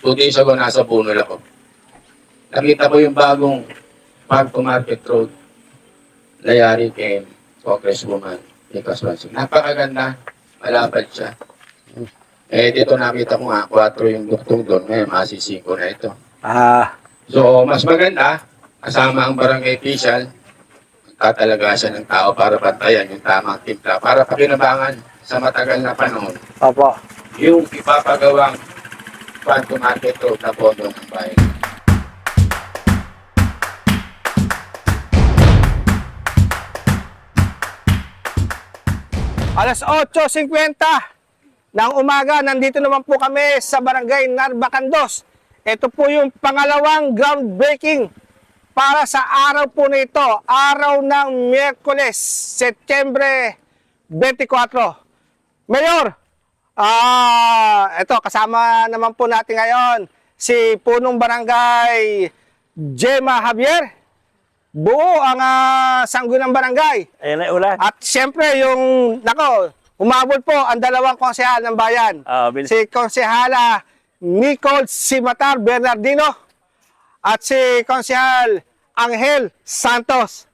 Two days ago, nasa Bunol ako. Nakita ko yung bagong Park to Market Road. Layari kay Congresswoman Wansing. Napakaganda. Malapad siya. Eh, dito nakita ko nga, 4 yung duktong doon. Ngayon, masi 5 na ito. Ah, So, mas maganda, kasama ang barangay official, tatalaga siya ng tao para bantayan yung tamang timpla, para pakinabangan sa matagal na panahon opo. yung ipapagawang farm to market road na pondo ng bayan. Alas 8.50 ng umaga, nandito naman po kami sa barangay Narbacandos. Ito po yung pangalawang groundbreaking para sa araw po na ito, araw ng Miyerkules, Setyembre 24. Mayor, ah, ito kasama naman po natin ngayon si punong barangay Gemma Javier. Buo ang uh, ng barangay. Ayan na ulan. At siyempre yung, nako, umabot po ang dalawang konsehal ng bayan. Ah, bilis. Si konsehala Nicole Simatar Bernardino at si konsehal Angel Santos.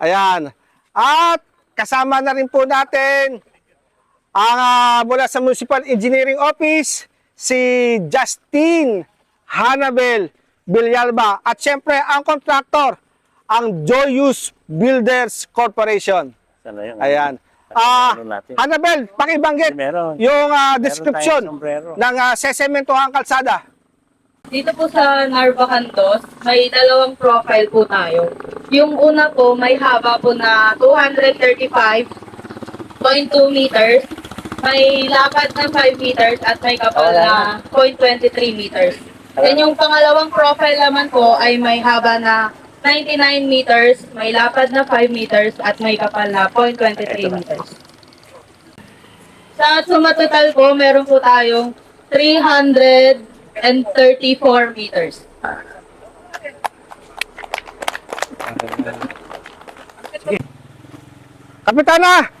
Ayan. At kasama na rin po natin ang ah, mula sa Municipal Engineering Office si Justin Hanabel Villalba at siyempre ang contractor ang Joyous Builders Corporation. Sana yun. Ayan. Ah, Ano natin? Annabel, pakibanggit Meron. yung Meron description ng uh, sesementohang kalsada. Dito po sa Narva Cantos, may dalawang profile po tayo. Yung una po, may haba po na 235.2 meters, may lapad na 5 meters, at may kapal na 0.23 meters. Then yung pangalawang profile naman po ay may haba na 99 meters, may lapad na 5 meters, at may kapal na 0.23 meters. Sa suma total po, meron po tayong 334 meters. Kapitana,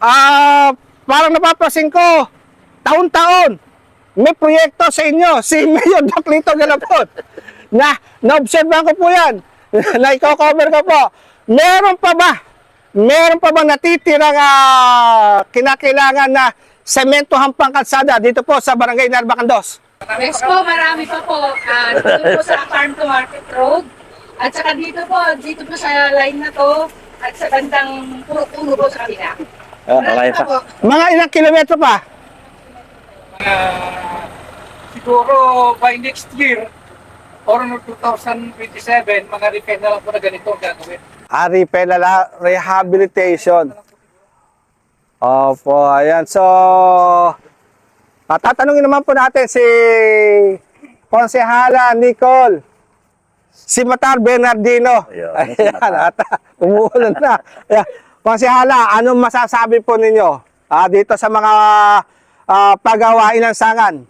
ah, parang napapasin ko, taon-taon, may proyekto sa inyo, si Mayor Doclito Galapot. Na, na-observehan ko po yan, na i-cover ko po. Meron pa ba, meron pa ba natitirang ah, kinakailangan na semento hampang kalsada dito po sa Barangay Narbacandos? Next po, marami pa po. Ah, dito po sa Farm to Market Road. At saka dito po, dito po sa line na to. At sa bandang puro-puro po sa kabila. Ah, Marami malay pa. Mga ilang kilometro pa? Ah, siguro by next year or no 2027, mga repair na lang po na ganito ang gagawin. Ari Pelala Rehabilitation. Opo, ayan. So, tatanungin naman po natin si Konsehala Nicole Simatar Bernardino. Ayun, Ayan, at uh, umuulan na. Ayan. Konsehala, anong masasabi po ninyo ah, dito sa mga ah, pagawain ng sangan?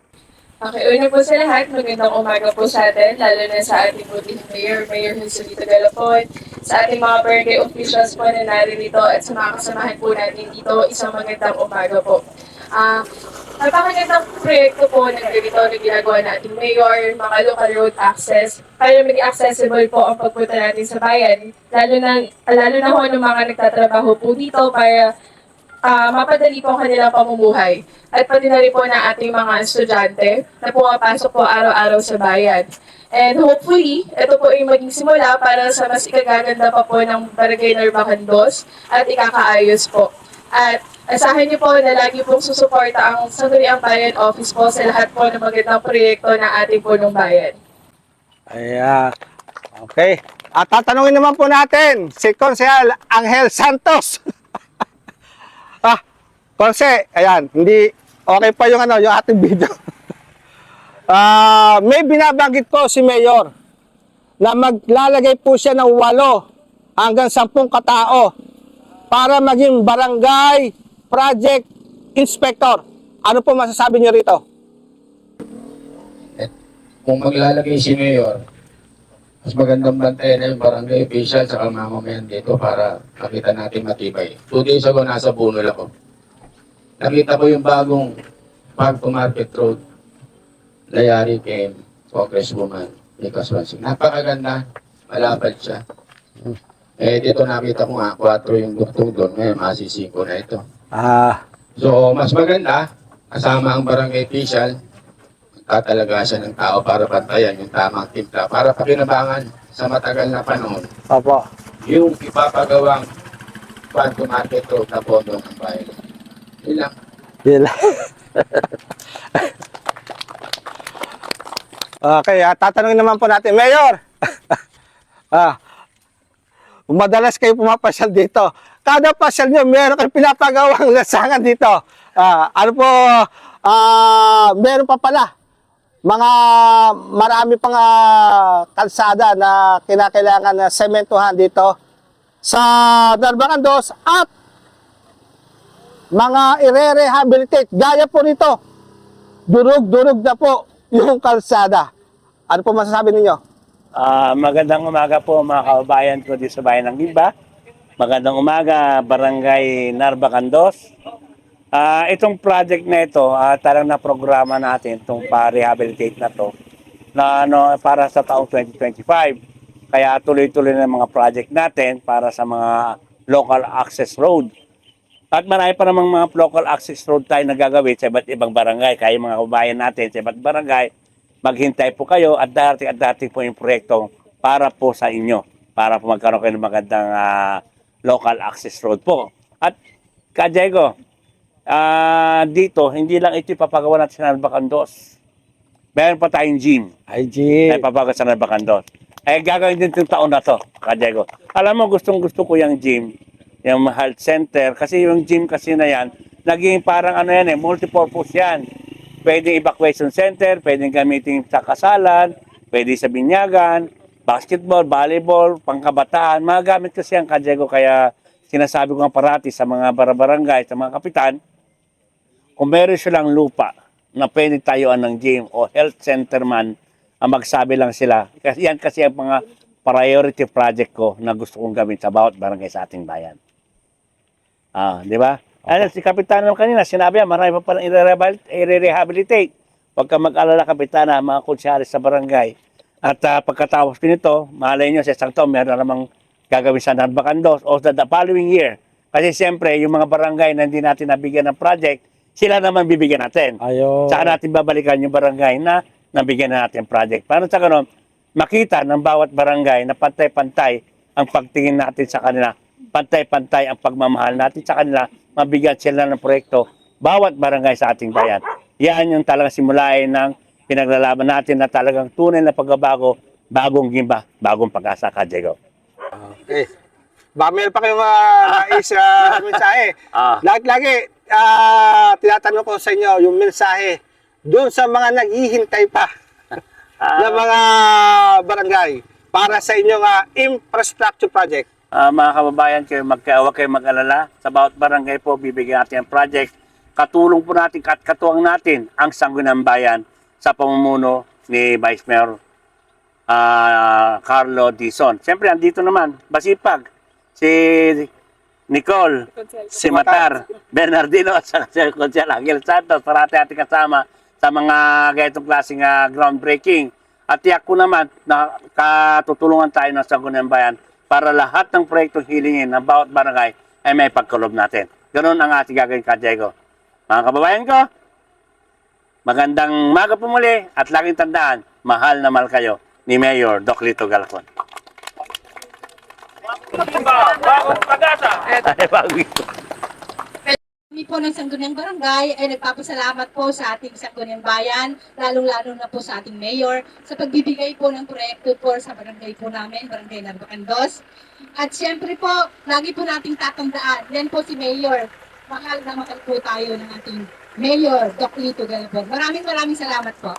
Okay, una po sa lahat, magandang umaga po sa atin, lalo na sa ating buting mayor, Mayor Joselito Galapon, sa ating mga barangay officials po na naririto at sa mga kasamahan po natin dito, isang magandang umaga po. Ah, napakagandang proyekto po ng ganito na ginagawa nating mayor, mga local road access, para maging accessible po ang pagpunta natin sa bayan, lalo na, lalo na ho ng mga nagtatrabaho po dito para ah, mapadali po ang kanilang pamumuhay. At pati na rin po na ating mga estudyante na pumapasok po araw-araw sa bayan. And hopefully, ito po yung maging simula para sa mas ikagaganda pa po ng Barangay Narbacandos at ikakaayos po. At asahan niyo po na lagi pong susuporta ang Sangguniang Bayan Office po sa lahat po ng magandang proyekto ng ating punong bayan. Ayan. Okay. At tatanungin naman po natin si Konsehal Angel Santos. ah, Konse, ayan, hindi okay pa yung ano, yung ating video. Ah, may binabanggit po si Mayor na maglalagay po siya ng walo hanggang sampung katao para maging barangay project inspector. Ano po masasabi niyo rito? Kung maglalagay si Mayor, mas magandang bantayan na yung barangay official sa mamamayan dito para makita natin matibay. Two days ago, nasa Bunol ako. Nakita ko yung bagong to Market Road. Layari kay Congresswoman Nika Swansing. Napakaganda, malapad siya. Eh, dito nakita ko nga, 4 yung duktong doon, ngayon masisingko na ito. Ah, So, mas maganda, kasama ang barangay official, tatalaga siya ng tao para pantayan yung tamang timpla, para pakinabangan sa matagal na panahon, opo. yung ipapagawang to market road na pondo ng bayan. Yun lang. Yun lang. okay, ah, tatanungin naman po natin, Mayor. ah, madalas kayo pumapasyal dito. Kada pasyal nyo, meron kayong pinapagawang lasangan dito. Ah, ano po, ah, meron pa pala. Mga marami pang ah, kalsada na kinakailangan na sementuhan dito sa Darbacandos at mga ire-rehabilitate. Gaya po nito, durug-durug na po yung kalsada. Ano po masasabi ninyo? Ah, magandang umaga po mga kababayan ko dito sa bayan ng Gimba. Magandang umaga, Barangay Narbacandos. Ah, itong project na ito, ah, talagang na programa natin itong pa-rehabilitate na to na ano para sa taong 2025. Kaya tuloy-tuloy na mga project natin para sa mga local access road. At marami pa namang mga local access road tayo nagagawin sa iba't ibang barangay. Kaya mga kababayan natin sa iba't barangay, maghintay po kayo at darating at darating po yung proyekto para po sa inyo. Para po magkaroon kayo ng magandang ah, local access road po. At Ka Diego, ah, dito, hindi lang ito ipapagawa natin sa Narbacandos. Meron pa tayong gym IG. na ipapagawa sa Narbacandos. Eh, gagawin din itong taon na to, Ka Diego. Alam mo, gustong gusto ko yung gym, yung health center, kasi yung gym kasi na yan, naging parang ano yan eh, multipurpose yan. Pwedeng evacuation center, pwedeng gamitin sa kasalan, pwede sa binyagan, basketball, volleyball, pangkabataan, mga gamit kasi ang Kajego kaya sinasabi ko nga parati sa mga barabarangay, sa mga kapitan, kung meron silang lupa na pwede tayuan ng gym o health center man, ang magsabi lang sila. Kasi yan kasi ang mga priority project ko na gusto kong gawin sa bawat barangay sa ating bayan. Ah, di ba? Ano, si Kapitan naman kanina, sinabi niya, marami pa palang i-rehabil- i-rehabilitate. Huwag ka mag-alala, Kapitana, mga kunsyaris sa barangay. At ah, pagkatapos ko nito, malay nyo sa isang taon, meron namang gagawin sa Narbacandos o sa the following year. Kasi siyempre, yung mga barangay na hindi natin nabigyan ng project, sila naman bibigyan natin. Ayo. Saka natin babalikan yung barangay na nabigyan na natin project. Para sa ganun, makita ng bawat barangay na pantay-pantay ang pagtingin natin sa kanila. Pantay-pantay ang pagmamahal natin sa kanila. Mabigyan sila ng proyekto bawat barangay sa ating bayan. Yan yung talagang simulain ng pinaglalaban natin na talagang tunay na pagbabago, bagong gimba, bagong pag-asa ka, Diego. Okay. Baka meron pa kayong uh, nais uh, mensahe. Ah. Lagi-lagi, ah, tinatanong ko sa inyo yung mensahe doon sa mga naghihintay pa na mga barangay para sa inyong ah, infrastructure project. Ah, mga kababayan, kayo mag huwag kayo mag-alala. Sa bawat barangay po, bibigyan natin ang project. Katulong po natin at katuwang natin ang Sangguniang Bayan sa pamumuno ni Vice Mayor ah, Carlo Dizon. Siyempre, andito naman, Basipag, si Nicole, si Matar, Bernardino, at saka si Consiel Angel Santos, parati ating kasama sa mga ganitong klaseng ah, groundbreaking. At tiyak ko naman na katutulungan tayo ng Sangguniang Bayan para lahat ng proyektong hilingin ng bawat barangay ay may pagkulob natin. Ganun ang ating gagawin ka, Diego. Mga kababayan ko, magandang maga po muli at laging tandaan, mahal na mahal kayo ni Mayor Doc Lito Galacon. Bagong pag-asa! Ay, bagong Kami po ng Sangguniang Barangay ay nagpapasalamat po sa ating Sangguniang Bayan, lalong-lalo na po sa ating mayor, sa pagbibigay po ng proyekto po sa barangay po namin, Barangay Narbacandos. At siyempre po, lagi po nating tatandaan, yan po si Mayor. Mahal na mahal po tayo ng ating Mayor, Doc Lito Galapon. Maraming maraming salamat po.